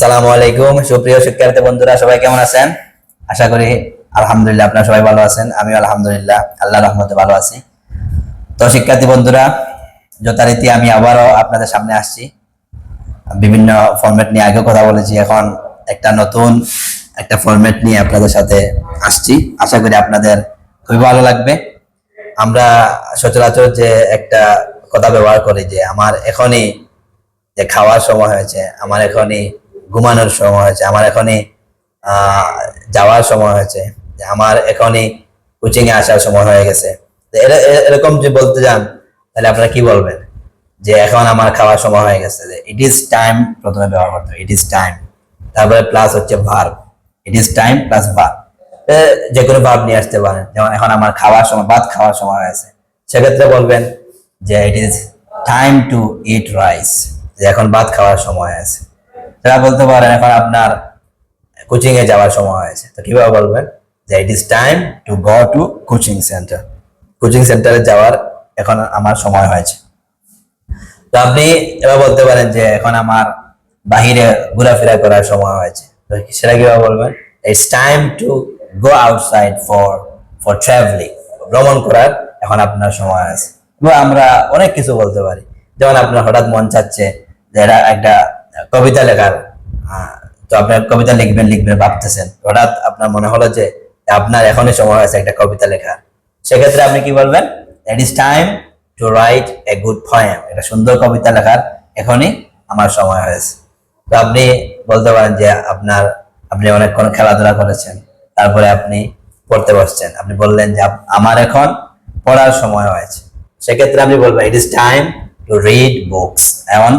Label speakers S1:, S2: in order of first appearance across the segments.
S1: আসসালামু আলাইকুম। সুপ্রিয় শিক্ষার্থী বন্ধুরা, সবাই কেমন আছেন? আশা করি আলহামদুলিল্লাহ আপনারা সবাই ভালো আছেন। আমিও আলহামদুলিল্লাহ আল্লাহ রহমতে ভালো আছি। তো শিক্ষার্থী বন্ধুরা, যথারীতি আমি আবারও আপনাদের সামনে আসছি। বিভিন্ন ফরম্যাট নিয়ে আগেও কথা বলেছি, এখন একটা নতুন একটা ফরম্যাট নিয়ে আপনাদের সাথে আসছি। আশা করি আপনাদের খুবই ভালো লাগবে। আমরা সচরাচর যে একটা কথা ব্যবহার করি যে, আমার এখনই যে খাওয়ার সময় হয়েছে, আমার এখনই ঘুমানোর সময় হয়েছে। আমার এখনই যাওয়ার সময় হয়েছে। আমার এখনই কোচিং এ আসার সময় হয়ে গেছে। এরকম যে বলতে যান, তাহলে আপনারা কি বলবেন? যে এখন আমার খাওয়ার সময় হয়ে গেছে, যে ইট ইজ টাইম প্রথমে ব্যবহার করতে ইট ইজ টাইম তারপরে প্লাস হচ্ছে verb it is time plus verb যে কোনো ভার্ব নিয়ে আসতে পারেন। যেমন এখন আমার খাওয়ার সময়, ভাত খাওয়ার সময় হয়েছে সেক্ষেত্রে বলবেন যে it is time to eat rice যে এখন ভাত খাওয়ার সময় আছে তারা বলতে পারেন এখন আপনার কোচিং এ যাওয়ার সময় হয়েছে। তো কীভাবে বলবেন? যে it is time to go to coaching centre coaching সেন্টারে যাওয়ার এখন আমার সময় হয়েছে। তো আপনি এবার বলতে পারেন যে এখন আমার বাহিরে ঘোরাফেরা করার সময় হয়েছে। তো সেটা কীভাবে বলবেন? It's time to go outside for for travelling ভ্রমণ করার এখন আপনার সময় আছে। বা আমরা অনেক কিছু বলতে পারি। যেমন আপনার হঠাৎ মন চাচ্ছে যে এটা একটা কবিতা লেখার তো আপনার কবিতা লিখবেন লিখবেন, ভাবতেছেন। হঠাৎ আপনার মনে হলো যে আপনার এখনই সময় হয়েছে একটা কবিতা লেখার। সেক্ষেত্রে আপনি কি বলবেন? It is time to write a good poem একটা সুন্দর কবিতা লেখার এখনই আমার সময় হয়েছে। তো আপনি বলতে পারেন যে আপনার, আপনি অনেকক্ষণ খেলাধুলা করেছেন, তারপরে আপনি পড়তে বসছেন। আপনি বললেন যে আমার এখন পড়ার সময় হয়েছে। সেক্ষেত্রে আপনি বলবেন it is time to read books এখন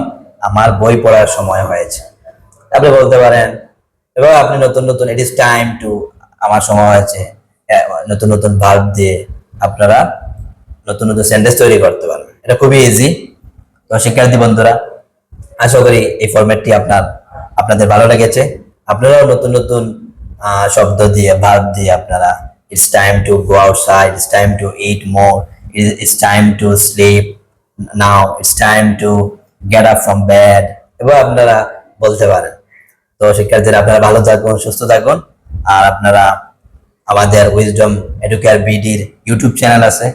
S1: আমার বই পড়ার সময় হয়েছে। আপনি বলতে পারেন, এবার আপনি নতুন নতুন ইট ইজ টাইম টু আমার সময় হয়েছে নতুন নতুন ভার্ব দিয়ে আপনারা নতুন নতুন সেন্টেন্স তৈরি করতে পারবেন। এটা খুবই ইজি তো শিক্ষার্থী বন্ধুরা, আশা করি এই ফরম্যাটটি আপনার, আপনাদের ভালো লেগেছে। আপনারাও নতুন নতুন শব্দ দিয়ে ভার্ব দিয়ে আপনারা it's time to go outside it's time to eat more it's time to sleep now it's time to get up from bed এবং আপনারা বলতে পারেন। তো শিক্ষার্থীরা, আপনারা ভালো থাকুন, সুস্থ থাকুন। আর আপনারা আমাদের উইজডম এডুকেয়ার বিডির ইউটিউব চ্যানেল আছে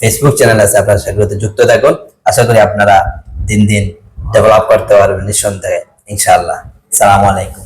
S1: ফেসবুক চ্যানেল আছে, আপনারা সেগুলোতে যুক্ত থাকুন। আশা করি আপনারা দিন দিন ডেভেলপ করতে পারবেন নিঃসন্দেহে, ইনশাআল্লাহ। সালামু আলাইকুম।